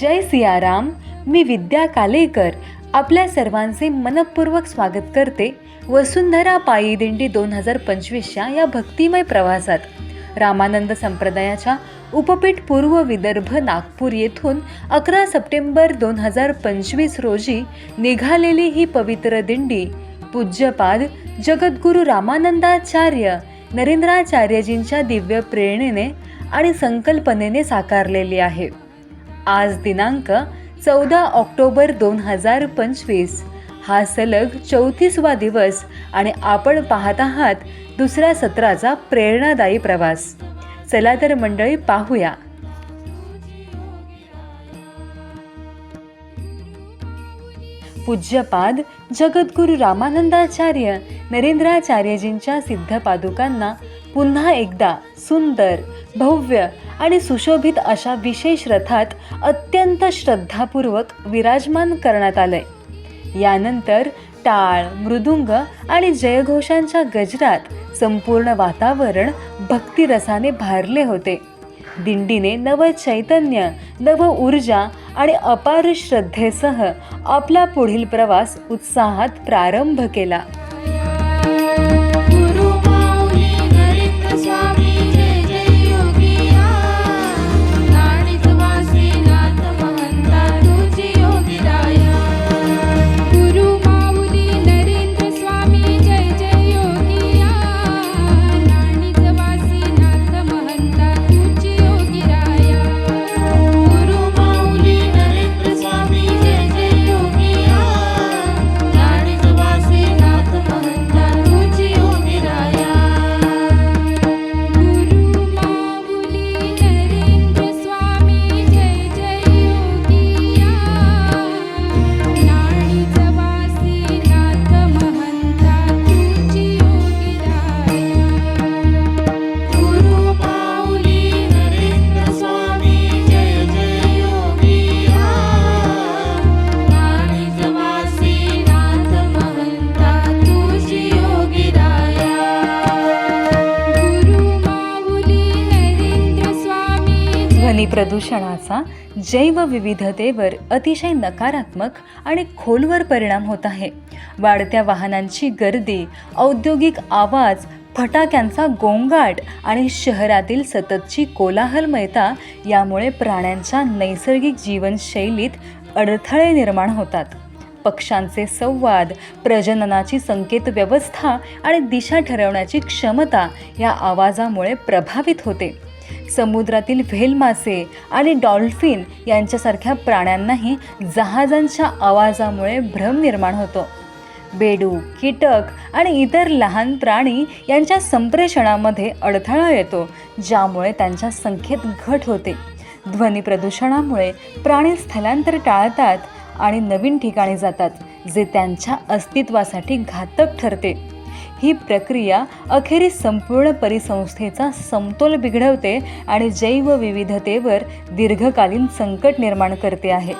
जय सियाराम. मी विद्या कालेकर. आपल्या सर्वांचे मनपूर्वक स्वागत करते. वसुंधरा पायी दिंडी दोन हजार पंचवीसच्या या भक्तिमय प्रवासात. रामानंद संप्रदायाच्या उपपीठ पूर्व विदर्भ नागपूर येथून अकरा सप्टेंबर दोन हजार पंचवीस रोजी निघालेली ही पवित्र दिंडी पूज्यपाद जगद्गुरू रामानंदाचार्य नरेंद्राचार्यजींच्या दिव्य प्रेरणेने आणि संकल्पनेने साकारलेली आहे. आज दिनांक चौदा ऑक्टोबर दोन हजार पंचवीस. हा सलग चौतीसवा दिवस आणि आपण पाहत आहात दुसऱ्या सत्राचा प्रेरणादायी प्रवास. चला तर मंडळी पाहूया. पूज्यपाद जगद्गुरू रामानंदाचार्य नरेंद्राचार्यजींच्या सिद्ध पादुकांना पुन्हा एकदा सुंदर भव्य आणि सुशोभित अशा विशेष रथात अत्यंत श्रद्धापूर्वक विराजमान करण्यात आलंय. यानंतर टाळ मृदुंग आणि जयघोषांच्या गजरात संपूर्ण वातावरण भक्तिरसाने भारले होते. दिंडीने नव चैतन्य नव ऊर्जा आणि अपार श्रद्धेसह आपला पुढील प्रवास उत्साहात प्रारंभ केला. ध्वनी प्रदूषणाचा जैवविविधतेवर अतिशय नकारात्मक आणि खोलवर परिणाम होत आहे. वाढत्या वाहनांची गर्दी औद्योगिक आवाज फटाक्यांचा गोंगाट आणि शहरातील सततची कोलाहलमयता यामुळे प्राण्यांच्या नैसर्गिक जीवनशैलीत अडथळे निर्माण होतात. पक्ष्यांचे संवाद प्रजननाची संकेत व्यवस्था आणि दिशा ठरवण्याची क्षमता या आवाजामुळे प्रभावित होते. समुद्रातील व्हेल मासे आणि डॉल्फिन यांच्यासारख्या प्राण्यांनाही जहाजांच्या आवाजामुळे भ्रम निर्माण होतो. बेडू कीटक आणि इतर लहान प्राणी यांच्या संप्रेषणामध्ये अडथळा येतो ज्यामुळे त्यांच्या संख्येत घट होते. ध्वनी प्रदूषणामुळे प्राणी स्थलांतर टाळतात आणि नवीन ठिकाणी जातात जे त्यांच्या अस्तित्वासाठी घातक ठरते. ही प्रक्रिया अखेरीस संपूर्ण परिसंस्थेचा समतोल बिघडवते आणि जैवविविधतेवर दीर्घकालीन संकट निर्माण करते आहे.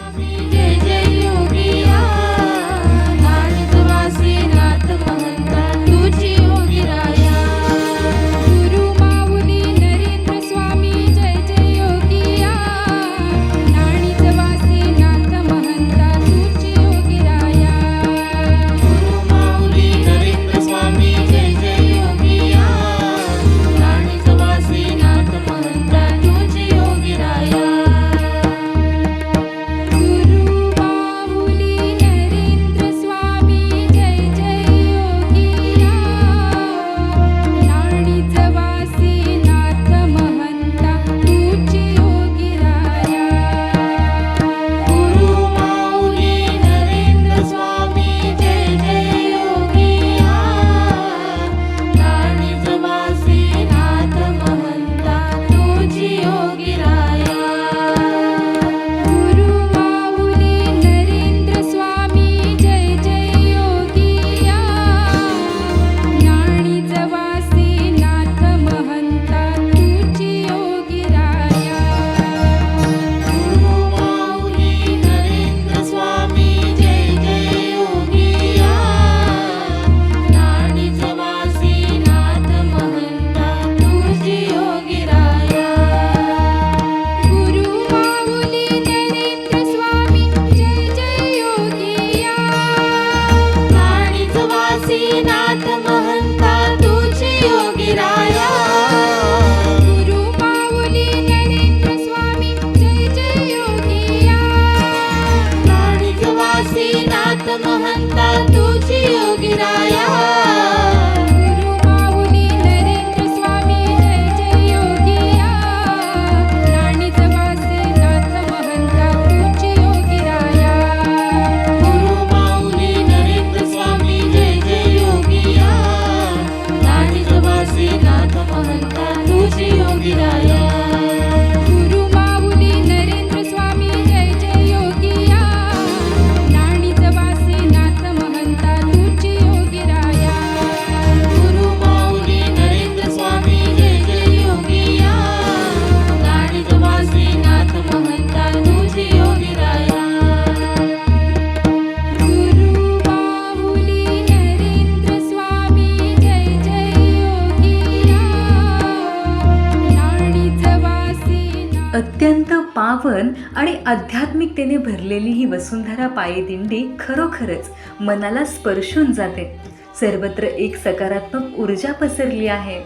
पावन आणि आध्यात्मिकतेने भरलेली ही वसुंधरा पायी दिंडी खरोखरच मनाला स्पर्शून जाते. सर्वत्र एक सकारात्मक ऊर्जा पसरली आहे.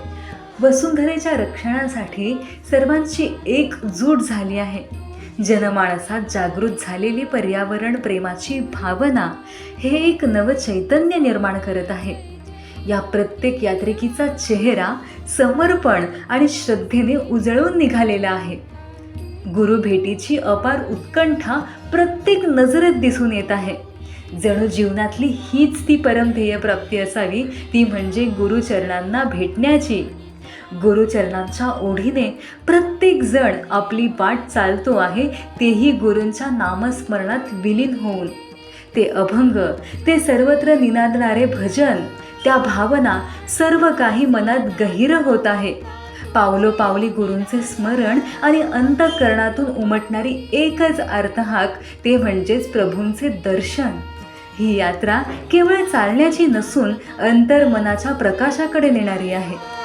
वसुंधरेच्या रक्षणासाठी सर्वांची एकजूट झाली आहे. जनमानसात जागृत झालेली पर्यावरण प्रेमाची भावना हे एक नवचैतन्य निर्माण करत आहे. या प्रत्येक यात्रिकीचा चेहरा समर्पण आणि श्रद्धेने उजळून निघालेला आहे. गुरु भेटीची अपार उत्कंठा प्रत्येक नजरेत दिसून येत आहे. जणू जीवनातली हीच ती परमध्येय प्राप्ती असावी ती म्हणजे गुरुचरणांना भेटण्याची. गुरुचरणांच्या ओढीने प्रत्येक जण आपली वाट चालतो आहे तेही गुरूंच्या नामस्मरणात विलीन होऊन. ते अभंग ते सर्वत्र निनादणारे भजन त्या भावना सर्व काही मनात गहिरं होत आहे. पावलोपावली गुरूंचे स्मरण आणि अंतःकरणातून उमटणारी एकच अर्थहाक ते म्हणजेच प्रभूंचे दर्शन. ही यात्रा केवळ चालण्याची नसून अंतर्मनाच्या प्रकाशाकडे नेणारी आहे.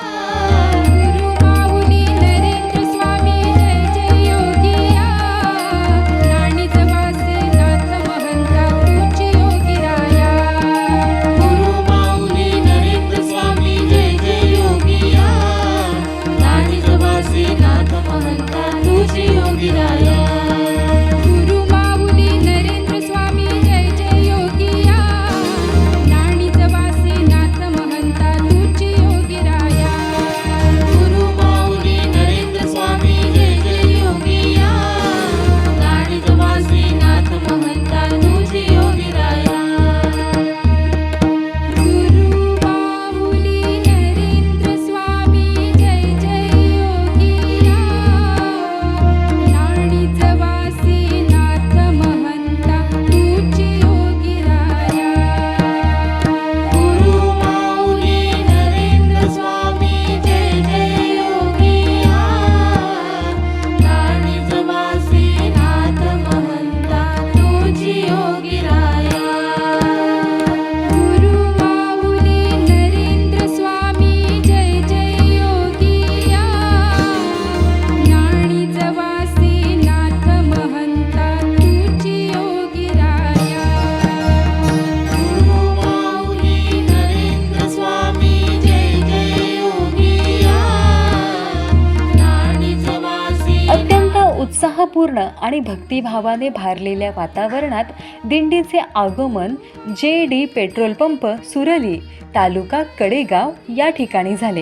भक्तिभावाने भारलेल्या वातावरणात दिंडीचे आगमन J D petrol pump Surli taluka Kadegaon या ठिकाणी झाले.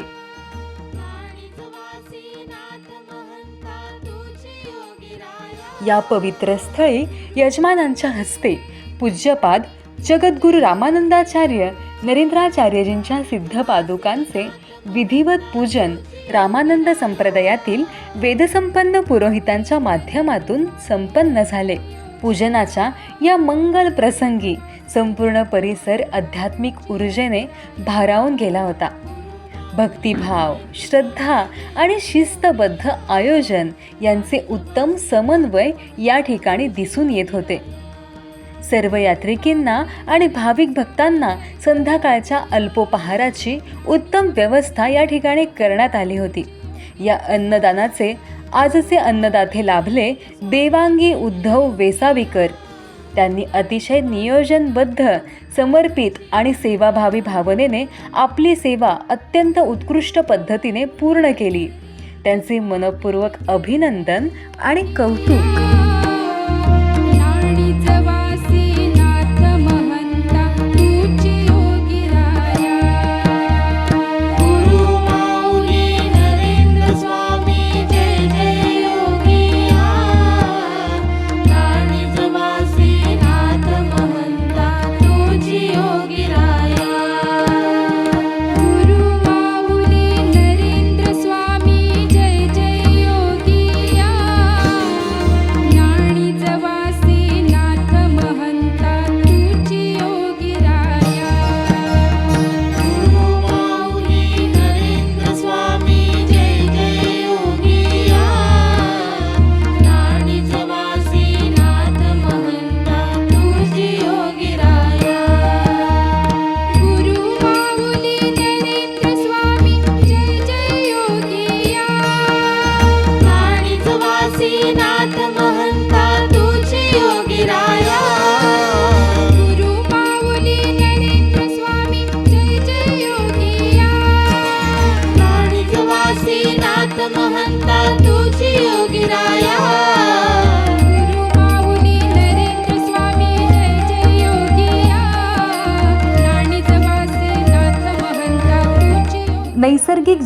या पवित्र स्थळी यजमानांच्या हस्ते पूज्यपाद जगद्गुरु रामानंदाचार्य नरेंद्राचार्यजींच्या सिद्ध पादुकांचे विधिवत पूजन रामानंद संप्रदायातील वेदसंपन्न पुरोहितांच्या माध्यमातून संपन्न झाले. पूजनाच्या या मंगल प्रसंगी संपूर्ण परिसर आध्यात्मिक ऊर्जेने भारावून गेला होता. भक्तिभाव श्रद्धा आणि शिस्तबद्ध आयोजन यांचे उत्तम समन्वय या ठिकाणी दिसून येत होते. सर्व यात्रिकींना आणि भाविक भक्तांना संध्याकाळच्या अल्पोपहाराची उत्तम व्यवस्था या ठिकाणी करण्यात आली होती. या अन्नदानाचे आजचे अन्नदाते लाभले देवांगी उद्धव वेसावीकर. त्यांनी अतिशय नियोजनबद्ध समर्पित आणि सेवाभावी भावनेने आपली सेवा अत्यंत उत्कृष्ट पद्धतीने पूर्ण केली. त्यांचे मनपूर्वक अभिनंदन आणि कौतुक.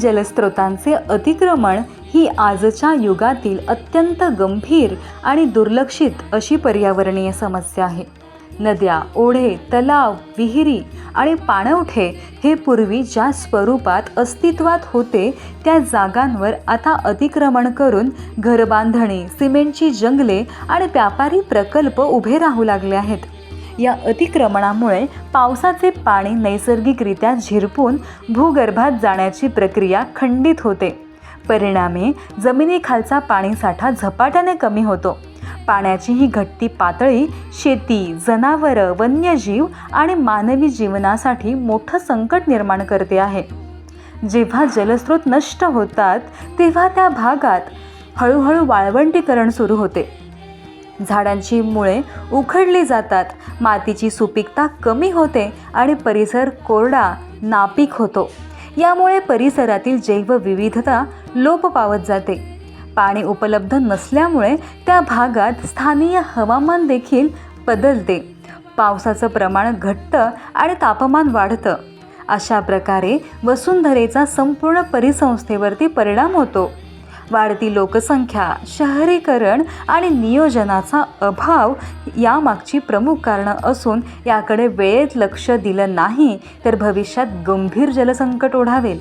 जलस्रोतांचे अतिक्रमण ही आजच्या युगातील अत्यंत गंभीर आणि दुर्लक्षित अशी पर्यावरणीय समस्या आहे. नद्या ओढे तलाव विहिरी आणि पाणवठे हे पूर्वी ज्या स्वरूपात अस्तित्वात होते त्या जागांवर आता अतिक्रमण करून घरबांधणी सिमेंटची जंगले आणि व्यापारी प्रकल्प उभे राहू लागले आहेत. या अतिक्रमणामुळे पावसाचे पाणी नैसर्गिकरित्या झिरपून भूगर्भात जाण्याची प्रक्रिया खंडित होते. परिणामी जमिनीखालचा पाणीसाठा झपाट्याने कमी होतो. पाण्याची ही घटती पातळी शेती जनावरं वन्यजीव आणि मानवी जीवनासाठी मोठं संकट निर्माण करते आहे. जेव्हा जलस्रोत नष्ट होतात तेव्हा त्या भागात हळूहळू वाळवंटीकरण सुरू होते. झाडांची मुळे उखडली जातात. मातीची सुपीकता कमी होते आणि परिसर कोरडा नापीक होतो. यामुळे परिसरातील जैवविविधता लोप पावत जाते. पाणी उपलब्ध नसल्यामुळे त्या भागात स्थानीय हवामान देखील बदलते. पावसाचं प्रमाण घटतं आणि तापमान वाढतं. अशा प्रकारे वसुंधरेचा संपूर्ण परिसंस्थेवरती परिणाम होतो. वाढती लोकसंख्या शहरीकरण आणि नियोजनाचा अभाव यामागची प्रमुख कारणं असून याकडे वेळेत लक्ष दिलं नाही तर भविष्यात गंभीर जलसंकट ओढावेल.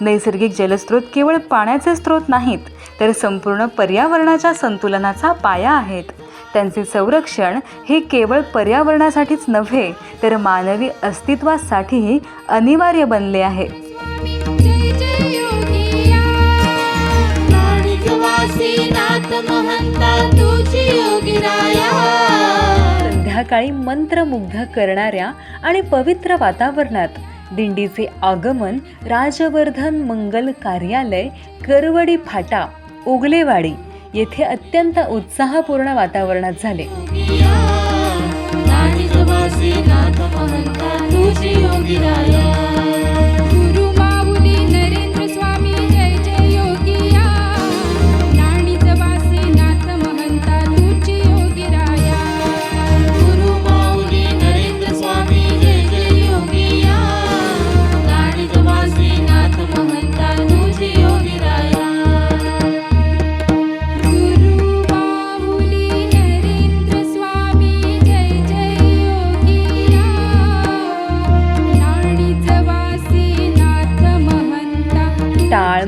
नैसर्गिक जलस्रोत केवळ पाण्याचे स्रोत नाहीत तर संपूर्ण पर्यावरणाच्या संतुलनाचा पाया आहेत. त्यांचे संरक्षण हे केवळ पर्यावरणासाठीच नव्हे तर मानवी अस्तित्वासाठीही अनिवार्य बनले आहे. नाथ महंता तुझी योगी राया संध्याकाळी मंत्रमुग्ध करणाऱ्या आणि पवित्र वातावरणात दिंडीचे आगमन राजवर्धन मंगल कार्यालय करवडी फाटा ओगलेवाडी येथे अत्यंत उत्साहपूर्ण वातावरणात झाले. नाथ महंता तुझी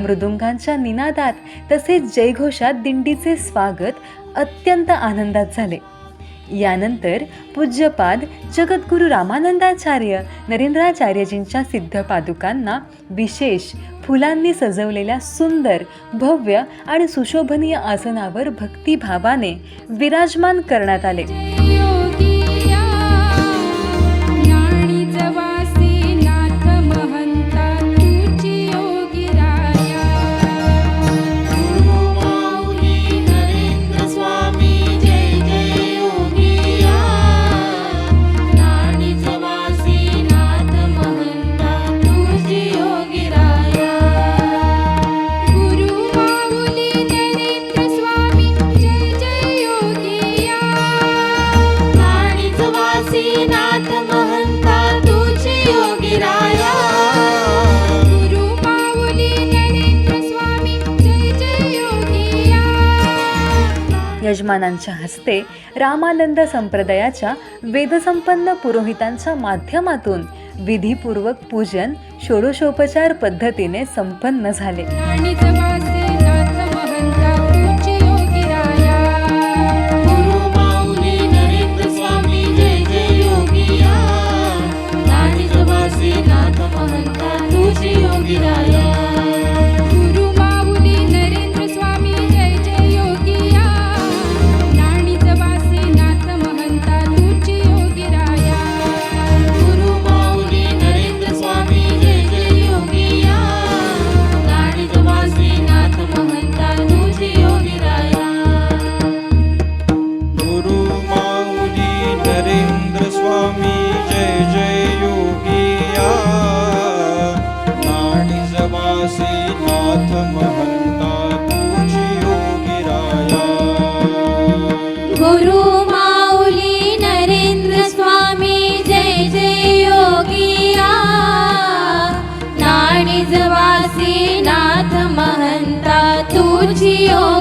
मृदुंगांच्या निनादात तसेच जयघोषात दिंडीचे स्वागत अत्यंत आनंदात झाले. यानंतर पूज्यपाद जगद्गुरू रामानंदाचार्य नरेंद्राचार्यजींच्या सिद्ध पादुकांना विशेष फुलांनी सजवलेल्या सुंदर भव्य आणि सुशोभनीय आसनावर भक्तिभावाने विराजमान करण्यात आले. यजमानांच्या हस्ते रामानंद संप्रदायाच्या वेदसंपन्न पुरोहितांच्या माध्यमातून विधीपूर्वक पूजन षोडशोपचार पद्धतीने संपन्न झाले. नाणीच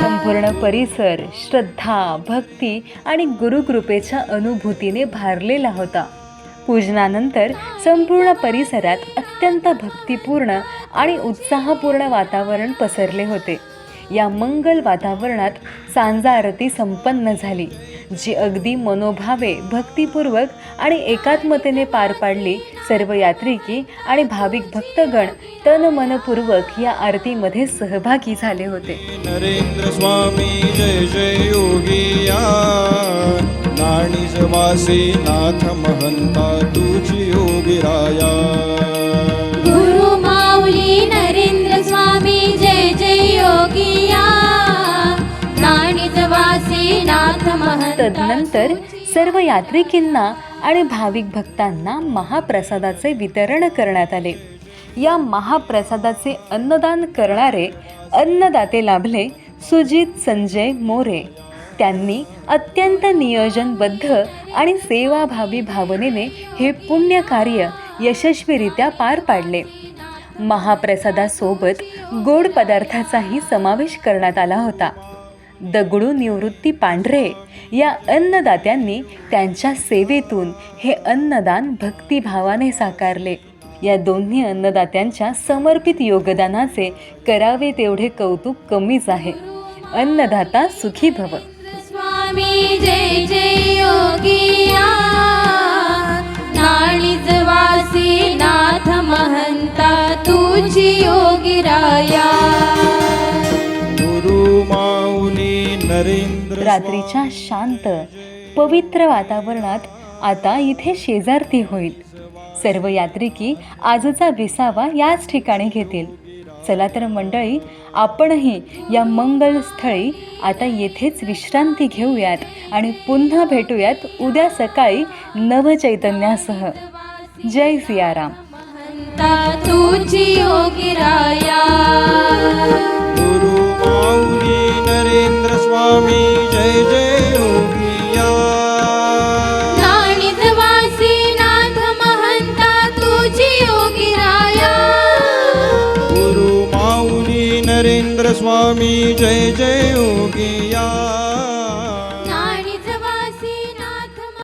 संपूर्ण परिसर श्रद्धा भक्ती आणि गुरुकृपेच्या अनुभूतीने भारलेला होता. पूजनानंतर संपूर्ण परिसरात अत्यंत भक्तिपूर्ण आणि उत्साहपूर्ण वातावरण पसरले होते. या मंगल वातावरणात सांजा आरती संपन्न झाली जी अगदी मनोभावे भक्तिपूर्वक आणि एकात्मतेने पार पाडली सर्व यात्रिकी आणि भाविक भक्तगण तन मनपूर्वक या आरतीमध्ये सहभागी झाले होते. नरेंद्र स्वामी जय जय योगिया नाणीज वासी नाथ महंता तुझी योगी राया. गुरु माऊली नरेंद्र स्वामी जय जय योगिया नाथ महंता तदनंतर सर्व यात्रिकींना आणि भाविक भक्तांना महाप्रसादाचे वितरण करण्यात आले. या महाप्रसादाचे अन्नदान करणारे अन्नदाते लाभले सुजित संजय मोरे. त्यांनी अत्यंत नियोजनबद्ध आणि सेवाभावी भावनेने हे पुण्य कार्य यशस्वीरित्या पार पाडले. महाप्रसादासोबत गोड पदार्थाचाही समावेश करण्यात आला होता. दगडू निवृत्ती पांढरे या अन्नदात्यांनी त्यांच्या सेवेतून हे अन्नदान भक्तिभावाने साकारले. या दोन्ही अन्नदात्यांच्या समर्पित योगदानाचे करावे तेवढे कौतुक कमीच आहे. अन्नदाता सुखी भव. स्वामी जय जय योगिया नाथ महंता तुझी योगी रात्रीच्या शांत पवित्र वातावरणात आता इथे शेजारती होईल. सर्व यात्रिकी आजचा विसावा याच ठिकाणी घेतील. चला तर मंडळी आपणही या मंगल स्थळी आता येथेच विश्रांती घेऊयात आणि पुन्हा भेटूयात उद्या सकाळी नवचैतन्यासह. जय सियाराम. महंता तुझी योगी राया गुरु स्वामी जय जय योगिया नाणीजवासी नाथ महंता तुझी योगी राया। गुरु माऊली नरेंद्र स्वामी जय जय योगिया